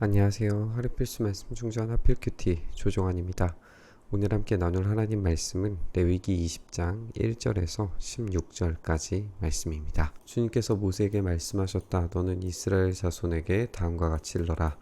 안녕하세요. 하루 필수 말씀 충전 하필 큐티 조종환입니다. 오늘 함께 나눌 하나님 말씀은 레위기 20장 1절에서 16절까지 말씀입니다. 주님께서 모세에게 말씀하셨다. 너는 이스라엘 자손에게 다음과 같이 일러라.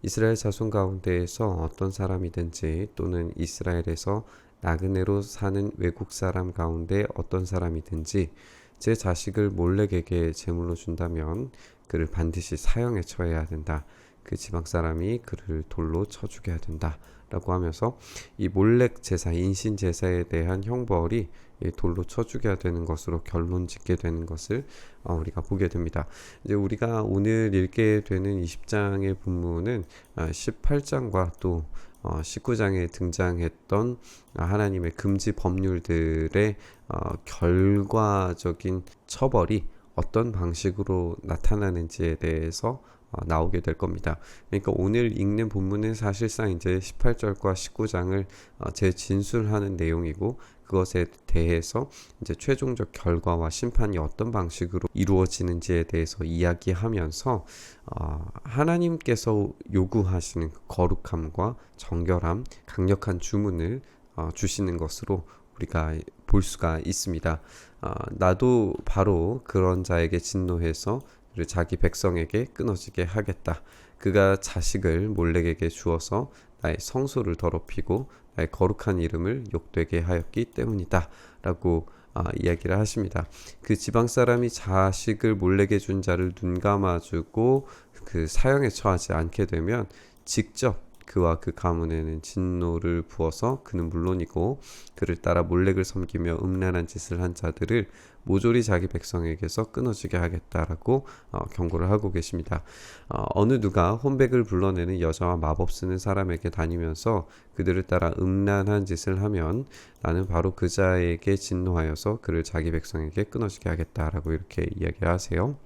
이스라엘 자손 가운데에서 어떤 사람이든지 또는 이스라엘에서 나그네로 사는 외국 사람 가운데 어떤 사람이든지 제 자식을 몰렉에게 제물로 준다면 그를 반드시 사형에 처해야 된다. 그 지방 사람이 그를 돌로 쳐 죽여야 된다 라고 하면서 이 몰렉 제사 인신 제사에 대한 형벌이 돌로 쳐 죽여야 되는 것으로 결론 짓게 되는 것을 어, 우리가 보게 됩니다. 이제 우리가 오늘 읽게 되는 20장의 본문은 18장과 아, 또 19장에 어, 등장했던 하나님의 금지 법률들의 어, 결과적인 처벌이 어떤 방식으로 나타나는지에 대해서 어, 나오게 될 겁니다. 그러니까 오늘 읽는 본문은 사실상 이제 18절과 19장을 어, 재진술하는 내용이고 그것에 대해서 이제 최종적 결과와 심판이 어떤 방식으로 이루어지는지에 대해서 이야기하면서 어, 하나님께서 요구하시는 그 거룩함과 정결함, 강력한 주문을 어, 주시는 것으로 우리가 볼 수가 있습니다. 어, 나도 바로 그런 자에게 진노해서 그리고 자기 백성에게 끊어지게 하겠다. 그가 자식을 몰렉에게 주어서 나의 성소를 더럽히고 나의 거룩한 이름을 욕되게 하였기 때문이다. 라고 아, 이야기를 하십니다. 그 지방 사람이 자식을 몰래게 준 자를 눈 감아주고 그 사형에 처하지 않게 되면 직접 그와 그 가문에는 진노를 부어서 그는 물론이고 그를 따라 몰렉을 섬기며 음란한 짓을 한 자들을 모조리 자기 백성에게서 끊어지게 하겠다라고 어, 경고를 하고 계십니다. 어, 느 누가 혼백을 불러내는 여자와 마법 쓰는 사람에게 다니면서 그들을 따라 음란한 짓을 하면 나는 바로 그 자에게 진노하여서 그를 자기 백성에게 끊어지게 하겠다라고 이렇게 이야기하세요.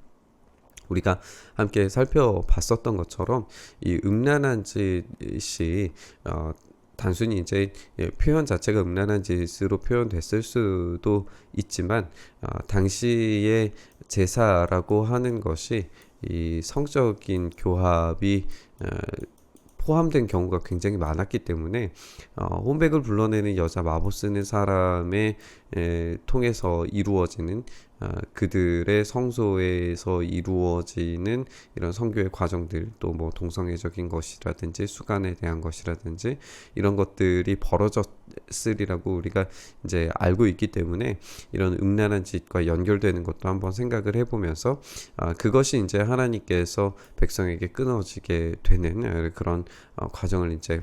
우리가 함께 살펴봤었던 것처럼 이 음란한 짓이 어, 단순히 이제 예, 표현 자체가 음란한 짓으로 표현됐을 수도 있지만 어, 당시의 제사라고 하는 것이 이 성적인 교합이 어, 포함된 경우가 굉장히 많았기 때문에 어, 혼백을 불러내는 여자 마법 쓰는 사람의 에, 통해서 이루어지는 어, 그들의 성소에서 이루어지는 이런 성교의 과정들 또 뭐 동성애적인 것이라든지 수간에 대한 것이라든지 이런 것들이 벌어졌으리라고 우리가 이제 알고 있기 때문에 이런 음란한 짓과 연결되는 것도 한번 생각을 해보면서 어, 그것이 이제 하나님께서 백성에게 끊어지게 되는 그런 어, 과정을 이제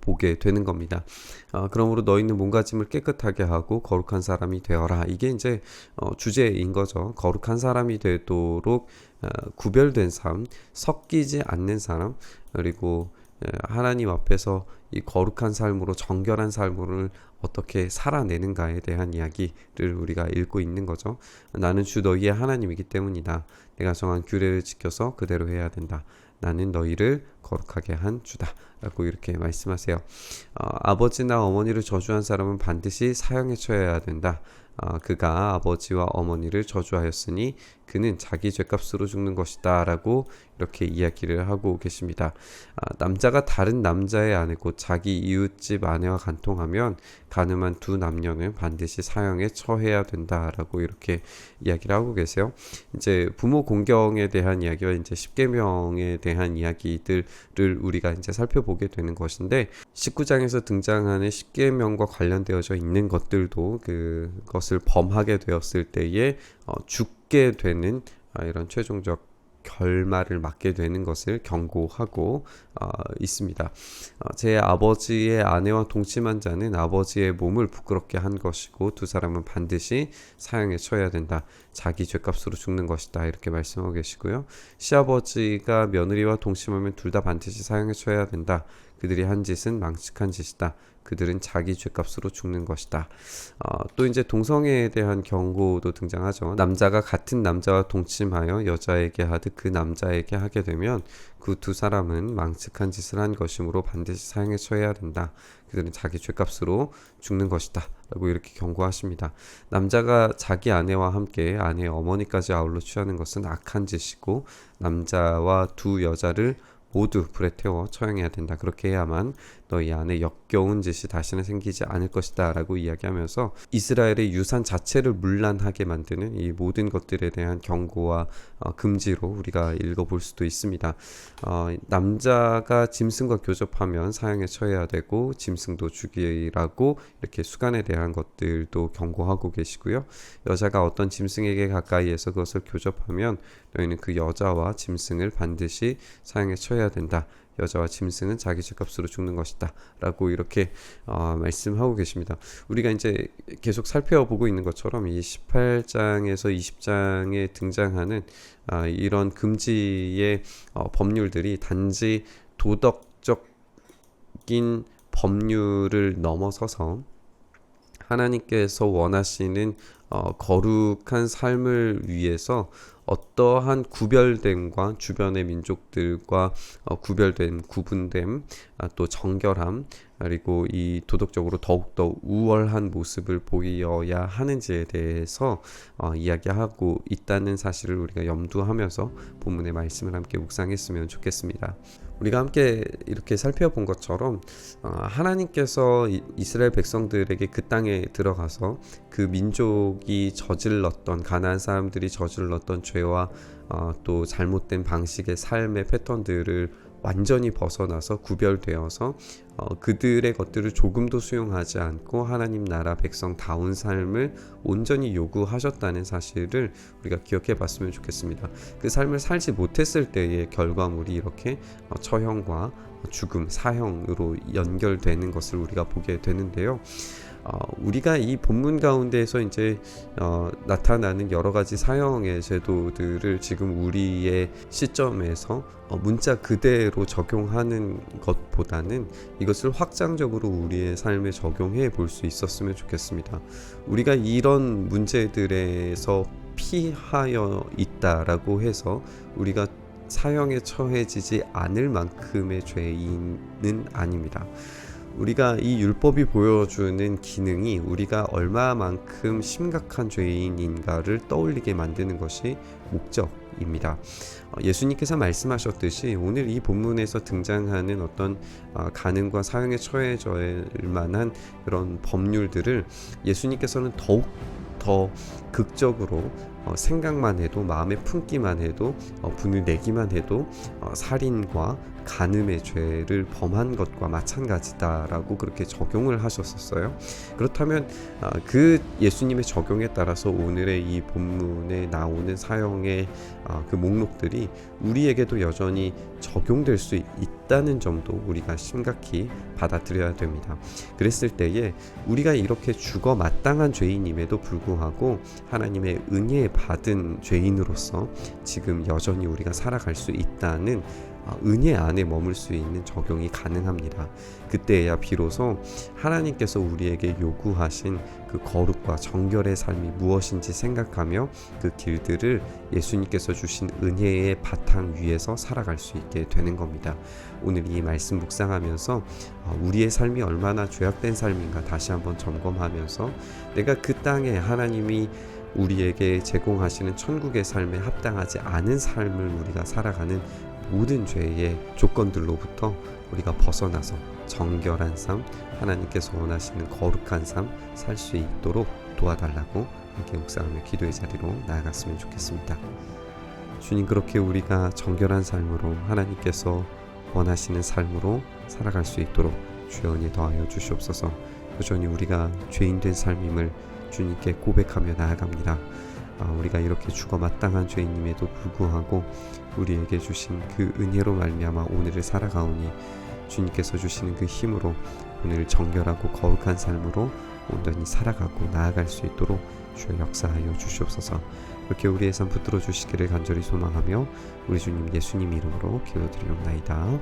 보게 되는 겁니다. 어, 그러므로 너희는 몸가짐을 깨끗하게 하고 거룩한 사람이 되어라. 이게 이제 어, 주제인 거죠. 거룩한 사람이 되도록 어, 구별된 삶, 섞이지 않는 사람, 그리고 예, 하나님 앞에서 이 거룩한 삶으로 정결한 삶을 어떻게 살아내는가에 대한 이야기를 우리가 읽고 있는 거죠. 나는 주 너희의 하나님이기 때문이다. 내가 정한 규례를 지켜서 그대로 해야 된다. 나는 너희를 거룩하게 한 주다. 라고 이렇게 말씀하세요. 어, 아버지나 어머니를 저주한 사람은 반드시 사형에 처해야 된다. 어, 그가 아버지와 어머니를 저주하였으니 그는 자기 죄값으로 죽는 것이다 라고 이렇게 이야기를 하고 계십니다. 아, 남자가 다른 남자의 아내 곧 자기 이웃집 아내와 간통하면 가늠한 두 남녀는 반드시 사형에 처해야 된다라고 이렇게 이야기를 하고 계세요. 이제 부모 공경에 대한 이야기와 이제 십계명에 대한 이야기들을 우리가 이제 살펴보게 되는 것인데 19장에서 등장하는 십계명과 관련되어져 있는 것들도 그것을 범하게 되었을 때에 어, 죽게 되는 아, 이런 최종적 결말을 맞게 되는 것을 경고하고 어, 있습니다. 어, 제 아버지의 아내와 동침한 자는 아버지의 몸을 부끄럽게 한 것이고 두 사람은 반드시 사형에 처해야 된다. 자기 죄값으로 죽는 것이다. 이렇게 말씀하고 계시고요. 시아버지가 며느리와 동침하면 둘 다 반드시 사형에 처해야 된다. 그들이 한 짓은 망측한 짓이다. 그들은 자기 죄값으로 죽는 것이다. 어, 또 이제 동성애에 대한 경고도 등장하죠. 남자가 같은 남자와 동침하여 여자에게 하듯 그 남자에게 하게 되면 그 두 사람은 망측한 짓을 한 것이므로 반드시 사형에 처해야 된다. 그들은 자기 죄값으로 죽는 것이다. 라고 이렇게 경고하십니다. 남자가 자기 아내와 함께 아내의 어머니까지 아울러 취하는 것은 악한 짓이고 남자와 두 여자를 모두 불에 태워 처형해야 된다. 그렇게 해야만 너희 안에 역겨운 짓이 다시는 생기지 않을 것이다라고 이야기하면서 이스라엘의 유산 자체를 문란하게 만드는 이 모든 것들에 대한 경고와 어, 금지로 우리가 읽어볼 수도 있습니다. 어, 남자가 짐승과 교접하면 사형에 처해야 되고 짐승도 죽이라고 이렇게 수간에 대한 것들도 경고하고 계시고요. 여자가 어떤 짐승에게 가까이에서 그것을 교접하면 너희는 그 여자와 짐승을 반드시 사형에 처해야 된다. 여자와 짐승은 자기 죄값으로 죽는 것이다. 라고 이렇게 어, 말씀하고 계십니다. 우리가 이제 계속 살펴보고 있는 것처럼 이 18장에서 20장에 등장하는 아, 이런 금지의 어, 법률들이 단지 도덕적인 법률을 넘어서서 하나님께서 원하시는 어, 거룩한 삶을 위해서 어떠한 구별됨과 주변의 민족들과 어, 구별됨, 구분됨, 아, 또 정결함, 그리고 이 도덕적으로 더욱더 우월한 모습을 보여야 하는지에 대해서 어, 이야기하고 있다는 사실을 우리가 염두하면서 본문의 말씀을 함께 묵상했으면 좋겠습니다. 우리가 함께 이렇게 살펴본 것처럼 어, 하나님께서 이- 이스라엘 백성들에게 그 땅에 들어가서 그 민족 이 저질렀던 가나안 사람들이 저질렀던 죄와 어, 또 잘못된 방식의 삶의 패턴들을 완전히 벗어나서 구별되어서 어, 그들의 것들을 조금도 수용하지 않고 하나님 나라 백성다운 삶을 온전히 요구하셨다는 사실을 우리가 기억해 봤으면 좋겠습니다. 그 삶을 살지 못했을 때의 결과물이 이렇게 어, 처형과 죽음, 사형으로 연결되는 것을 우리가 보게 되는데요. 어, 우리가 이 본문 가운데에서 이제 어, 나타나는 여러 가지 사형의 제도들을 지금 우리의 시점에서 어, 문자 그대로 적용하는 것보다는 이것을 확장적으로 우리의 삶에 적용해 볼 수 있었으면 좋겠습니다. 우리가 이런 문제들에서 피하여 있다라고 해서 우리가 사형에 처해지지 않을 만큼의 죄인은 아닙니다. 우리가 이 율법이 보여주는 기능이 우리가 얼마만큼 심각한 죄인인가를 떠올리게 만드는 것이 목적입니다. 어, 예수님께서 말씀하셨듯이 오늘 이 본문에서 등장하는 어떤 어, 가능과 사형에 처해질 만한 그런 법률들을 예수님께서는 더욱 더 극적으로 어, 생각만 해도 마음에 품기만 해도 어, 분을 내기만 해도 어, 살인과 간음의 죄를 범한 것과 마찬가지다라고 그렇게 적용을 하셨었어요. 그렇다면 아, 그 예수님의 적용에 따라서 오늘의 이 본문에 나오는 사형의 아, 그 목록들이 우리에게도 여전히 적용될 수 있다는 점도 우리가 심각히 받아들여야 됩니다. 그랬을 때에 우리가 이렇게 죽어 마땅한 죄인임에도 불구하고 하나님의 은혜 받은 죄인으로서 지금 여전히 우리가 살아갈 수 있다는 아, 은혜 안에 머물 수 있는 적용이 가능합니다. 그때야 비로소 하나님께서 우리에게 요구하신 그 거룩과 정결의 삶이 무엇인지 생각하며 그 길들을 예수님께서 주신 은혜의 바탕 위에서 살아갈 수 있게 되는 겁니다. 오늘 이 말씀 묵상하면서 아, 우리의 삶이 얼마나 죄악된 삶인가 다시 한번 점검하면서 내가 그 땅에 하나님이 우리에게 제공하시는 천국의 삶에 합당하지 않은 삶을 우리가 살아가는 모든 죄의 조건들로부터 우리가 벗어나서 정결한 삶, 하나님께서 원하시는 거룩한 삶 살 수 있도록 도와달라고 함께 묵상하며 기도의 자리로 나아갔으면 좋겠습니다. 주님 그렇게 우리가 정결한 삶으로 하나님께서 원하시는 삶으로 살아갈 수 있도록 은혜 더하여 주시옵소서. 여전히 우리가 죄인된 삶임을 주님께 고백하며 나아갑니다. 아, 우리가 이렇게 죽어 마땅한 죄인임에도 불구하고 우리에게 주신 그 은혜로 말미암아 오늘을 살아가오니 주님께서 주시는 그 힘으로 오늘 정결하고 거룩한 삶으로 온전히 살아가고 나아갈 수 있도록 주여 역사하여 주시옵소서. 이렇게 우리의 삶 붙들어 주시기를 간절히 소망하며 우리 주님 예수님 이름으로 기도드리옵나이다.